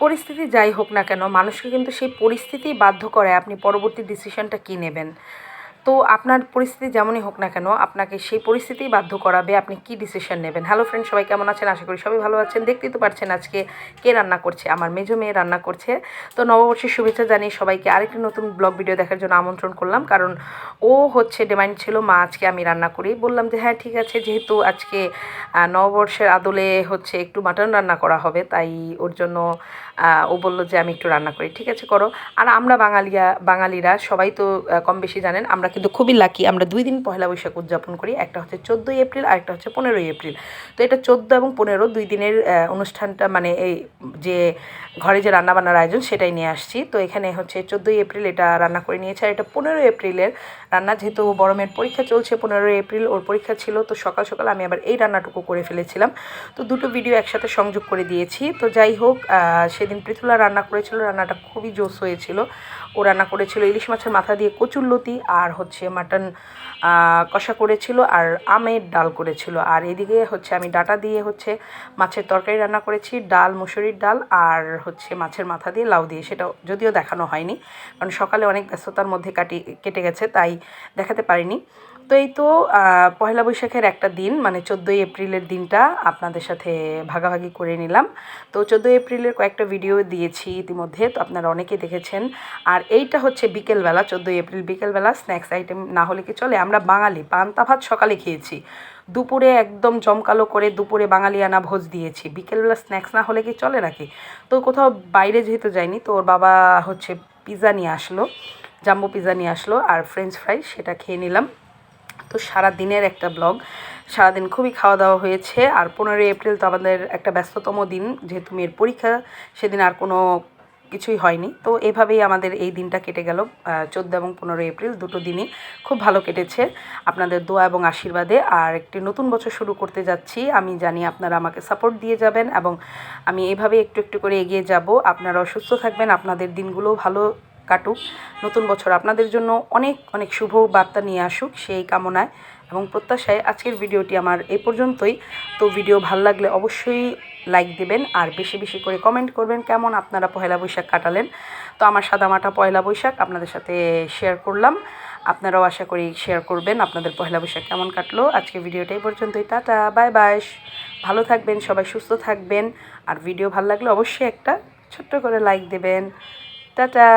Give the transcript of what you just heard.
পরিস্থিতি যাই হোক না কেন, মানুষকে কিন্তু সেই পরিস্থিতি বাধ্য করে আপনি পরবর্তী ডিসিশনটা কী নেবেন। তো আপনার পরিস্থিতি যেমনই হোক না কেন, আপনাকে সেই পরিস্থিতি বাধ্য করাবে, আপনি কি ডিসিশন নেবেন? হ্যালো ফ্রেন্ড সবাই কেমন আছেন? আশা করি সবাই ভালো আছেন। দেখতেই তো পারছেন আজকে কে রান্না করছে? আমার মেজো মেয়ে রান্না করছে। তো নববর্ষের শুভেচ্ছা জানিয়ে সবাইকে আরেকটি নতুন ব্লগ ভিডিও দেখার জন্য আমন্ত্রণ করলাম। কারণ ও হচ্ছে ডিমান্ড ছিল, মা আজকে আমি রান্না করি। বললাম যে হ্যাঁ ঠিক আছে। যেহেতু আজকে নববর্ষের আদলে হচ্ছে একটু মাটন রান্না করা হবে, তাই ওর জন্য ও বলল যে, আমি একটু রান্না করি। ঠিক আছে, করো। আর আমরা বাঙালিয়া, বাঙালিরা সবাই তো কম বেশি জানেন, আমরা কিন্তু খুবই লাকি আমরা দুই দিন পয়লা বৈশাখ উদযাপন করি, একটা হচ্ছে চোদ্দোই এপ্রিল আর একটা হচ্ছে পনেরোই এপ্রিল। তো এটা চোদ্দ এবং পনেরো দুই দিনের অনুষ্ঠানটা মানে এই যে ঘরে যে রান্নাবান্নার আয়োজন সেটাই নিয়ে আসছি। তো এখানে হচ্ছে চোদ্দোই এপ্রিল এটা রান্না করে নিয়েছে আর এটা পনেরোই এপ্রিলের রান্না যেহেতু বড় মেয়ের পরীক্ষা চলছে পনেরোই এপ্রিল, ওর পরীক্ষা ছিল, তো সকাল সকাল আমি আবার এই রান্নাটুকু করে ফেলেছিলাম। তো দুটো ভিডিও একসাথে সংযোগ করে দিয়েছি। তো যাই হোক সেদিন পৃথুলা রান্না করেছিল, রান্নাটা খুবই জোস হয়েছিল। ও রান্না করেছিল ইলিশ মাছের মাথা দিয়ে কচুর লতি আর হচ্ছে মাটন কষা করেছিল আর আমের ডাল করেছিল। আর এদিকে হচ্ছে আমি ডাটা দিয়ে হচ্ছে মাছের তরকারি রান্না করেছি, ডাল, মুসুরির ডাল আর হচ্ছে মাছের মাথা দিয়ে লাউ দিয়ে। সেটা যদিও দেখানো হয়নি, কারণ সকালে অনেক ব্যস্ততার মধ্যে কাটি কেটে গেছে, তাই দেখাতে পারিনি। এই তো পয়লা বৈশাখের একটা দিন মানে চোদ্দোই এপ্রিলের দিনটা আপনাদের সাথে ভাগাভাগি করে নিলাম। তো চোদ্দোই এপ্রিলের কয়েকটা ভিডিও দিয়েছি ইতিমধ্যে, তো আপনারা অনেকেই দেখেছেন। আর এইটা হচ্ছে বিকেলবেলা, চোদ্দোই এপ্রিল বিকেলবেলা স্ন্যাক্স আইটেম না হলে কি চলে? আমরা বাঙালি, পান্তা ভাত সকালে খেয়েছি। দুপুরে একদম জমকালো করে দুপুরে বাঙালিয়ানা ভোজ দিয়েছি। বিকেলবেলা স্ন্যাক্স না হলে কি চলে নাকি? তো কোথাও বাইরে যেহেতু যাইনি, তো ওর বাবা হচ্ছে পিৎজা নিয়ে আসলো জাম্বো পিৎজা নিয়ে আসলো, আর ফ্রেঞ্চ ফ্রাই সেটা খেয়ে নিলাম। তো সারা দিনের একটা ব্লগ। সারাদিন খুবই খাওয়া দাওয়া হয়েছে। আর পনেরোই এপ্রিল তো আমাদের একটা ব্যস্ততম দিন, যেহেতু মেয়ের পরীক্ষা, সেদিন আর কোনো কিছুই হয়নি। তো এভাবেই আমাদের এই দিনটা কেটে গেল। চোদ্দ এবং পনেরোই এপ্রিল দুটো দিনই খুব ভালো কেটেছে আপনাদের দোয়া এবং আশীর্বাদে। আর একটি নতুন বছর শুরু করতে যাচ্ছি। আমি জানি আপনারা আমাকে সাপোর্ট দিয়ে যাবেন এবং আমি এভাবে একটু একটু করে এগিয়ে যাব। আপনারা সুস্থ থাকবেন। আপনাদের দিনগুলো ভালো কাটুক। নতুন বছর আপনাদের জন্য অনেক অনেক শুভ বার্তা নিয়ে আসুক সেই কামনায় এবং প্রত্যাশায় আজকের ভিডিওটি আমার এই পর্যন্তই। তো ভিডিও ভালো লাগলে অবশ্যই লাইক দেবেন আর বেশি বেশি করে কমেন্ট করবেন কেমন আপনারা পয়লা বৈশাখ কাটালেন। তো আমার সাদামাটা পয়লা বৈশাখ আপনাদের সাথে শেয়ার করলাম। আপনারাও আশা করি শেয়ার করবেন আপনাদের পয়লা বৈশাখ কেমন কাটলো। আজকে ভিডিওটা এই পর্যন্তই, টাটা বাই বাই ভালো থাকবেন, সবাই সুস্থ থাকবেন। আর ভিডিও ভালো লাগলে অবশ্যই একটা ছোট্ট করে লাইক দেবেন। টাটা